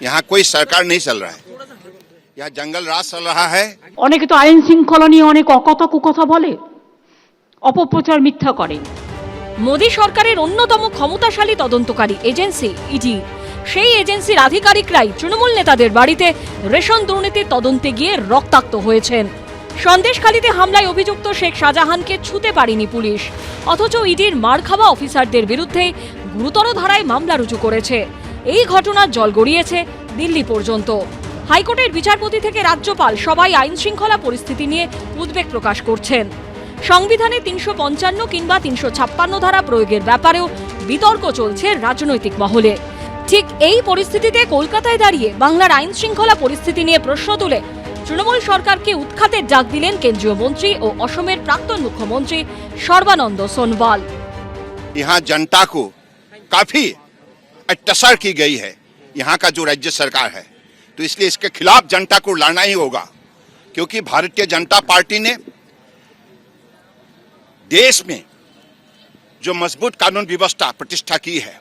यहाँ कोई सरकार नहीं चल रहा है यहाँ जंगल राज चल रहा है অনেকে তো আইন শৃঙ্খলা নিয়ে অনেক অকথা কুকথা বলে অপপ্রচার মিথ্যা করে মোদী সরকারের অন্যতম ক্ষমতাশালী তদন্তকারী এজেন্সি ইডি সেই এজেন্সির আধিকারিকরাই তৃণমূল নেতাদের বাড়িতে রেশন দুর্নীতির তদন্তে গিয়ে রক্তাক্ত হয়েছেন সন্দেশখালীতে হামলায় অভিযুক্ত শেখ শাহজাহানকে ছুতে পারেনি পুলিশ অথচ ইডির মার খাওয়া অফিসারদের বিরুদ্ধে গুরুতর ধারায় মামলা রুজু করেছে এই ঘটনা জল গড়িয়েছে দিল্লি পর্যন্ত। হাইকোর্টের বিচারপতি থেকে রাজ্যপাল সবাই আইন শৃঙ্খলা পরিস্থিতি নিয়ে উদ্বেগ প্রকাশ করছেন। সংবিধানে তিনশো পঞ্চান্ন কিংবা তিনশো ছাপ্পান্ন ধারা প্রয়োগের ব্যাপারেও বিতর্ক চলছে রাজনৈতিক মহলে। ঠিক এই পরিস্থিতিতে কলকাতায় দাঁড়িয়ে বাংলার আইন শৃঙ্খলা পরিস্থিতি নিয়ে প্রশ্ন তুলে তৃণমূল সরকারকে উৎখাতের ডাক দিলেন কেন্দ্রীয় মন্ত্রী ও অসমের প্রাক্তন মুখ্যমন্ত্রী সর্বানন্দ সোনওয়াল ইহা জনতা কো কাফি अत्याचार की गई है। यहाँ का जो राज्य सरकार है। तो इसलिए इसके खिलाफ जनता को लड़ना ही होगा। क्योंकि भारतीय जनता पार्टी ने देश में जो मज़बूत कानून व्यवस्था प्रतिष्ठा की है,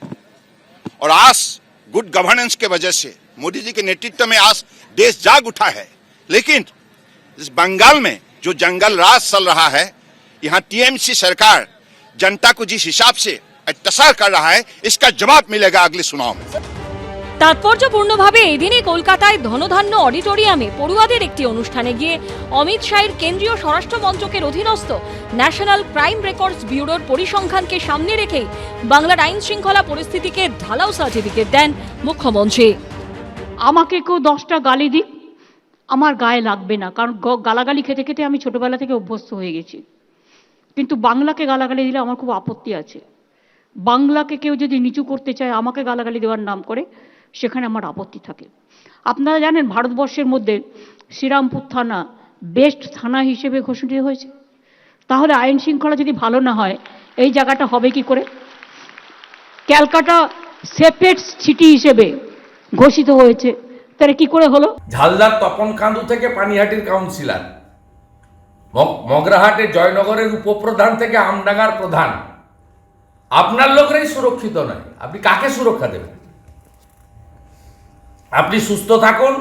और आज गुड गवर्नेंस के वजह से मोदी जी के नेतृत्व में आज देश जाग उठा है। लेकिन इस बंगाल में जो जंगल राज चल रहा है, यहाँ टीएमसी सरकार जनता को जिस हिसाब से अत्याचार कर रहा है इसका जवाब मिलेगा अगले चुनाव में তাৎপর্যপূর্ণভাবে এদিনই কলকাতায় ধনধান্য অডিটোরিয়ামে পড়ুয়াদের একটি অনুষ্ঠানে গিয়ে অমিত শাহের কেন্দ্রীয় স্বরাষ্ট্র মন্ত্রকের অধীনস্থ ন্যাশনাল ক্রাইম রেকর্ডস ব্যুরোর পরিসংখ্যানকে সামনে রেখেই বাংলার আইন শৃঙ্খলা পরিস্থিতিকে ঢালাও সার্টিফিকেট দেন মুখ্যমন্ত্রী আমাকে কেউ দশটা গালি দিক আমার গায়ে লাগবে না কারণ গ- গালাগালি খেতে খেতে আমি ছোটবেলা থেকে অভ্যস্ত হয়ে গেছি কিন্তু বাংলাকে গালাগালি দিলে আমার খুব আপত্তি আছে বাংলাকে কেউ যদি নিচু করতে চায়, আমাকে গালাগালি দেওয়ার নাম করে, সেখানে আমার আপত্তি থাকে। আপনারা জানেন, ভারতবর্ষের মধ্যে শ্রীরামপুর থানা বেস্ট থানা হিসেবে ঘোষিত হয়েছে। তাহলে আইন শৃঙ্খলা যদি ভালো না হয়, এই জায়গাটা হবে কি করে? ক্যালকাটা সেপারেট সিটি হিসেবে ঘোষিত হয়েছে। তাহলে কি করে হলো? ঝালদার তপন কান্দু থেকে পানিহাটির কাউন্সিলর। মগ- মগরাহাটের জয়নগরের উপপ্রধান থেকে আমডাঙ্গার প্রধান। আপনার লোকরাই সুরক্ষিত নয়। আপনি কাকে সুরক্ষা দেবেন? আপনি সুস্থ থাকুন,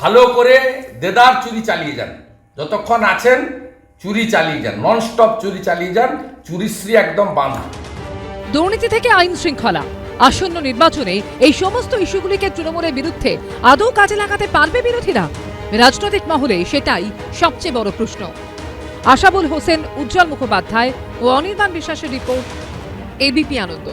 ভালো করে দেদার চুরি চালিয়ে যান। যতক্ষণ আছেন, চুরি চালিয়ে যান। নন স্টপ চুরি চালিয়ে যান চুরিশ্রী একদম বাঁধা। দুর্নীতি থেকে আইন শৃঙ্খলা। আসন্ন নির্বাচনে এই সমস্ত ইস্যুগুলিকে তৃণমূলের বিরুদ্ধে আদৌ কাজে লাগাতে পারবে বিরোধীরা? রাজনৈতিক মহলে সেটাই সবচেয়ে বড় প্রশ্ন। আশাবুল হোসেন, উজ্জ্বল মুখোপাধ্যায় ও অনির্বাণ বিশ্বাসের রিপোর্ট এবিপি আনন্দ।